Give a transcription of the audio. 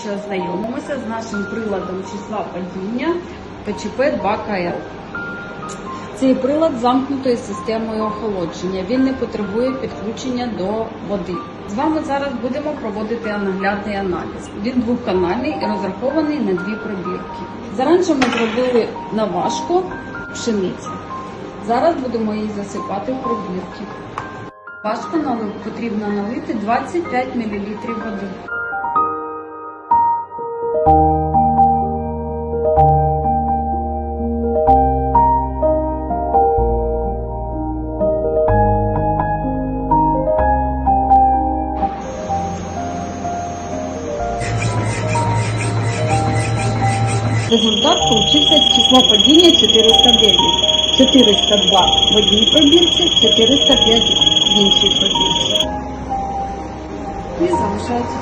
детальніше ознайомимося з нашим приладом числа падіння ПЧП 2 КЛ. Цей прилад замкнутою системою охолодження. Він не потребує підключення до води. З вами зараз будемо проводити наглядний аналіз. Він двоканальний і розрахований на дві пробірки. Зараніше ми зробили наважку пшениці. Зараз будемо її засипати в пробірки. Важко потрібно налити 25 мл води. Результат получився число падіння 409. 402 в одній пробірці, 405 в іншій пробірці. І залишається.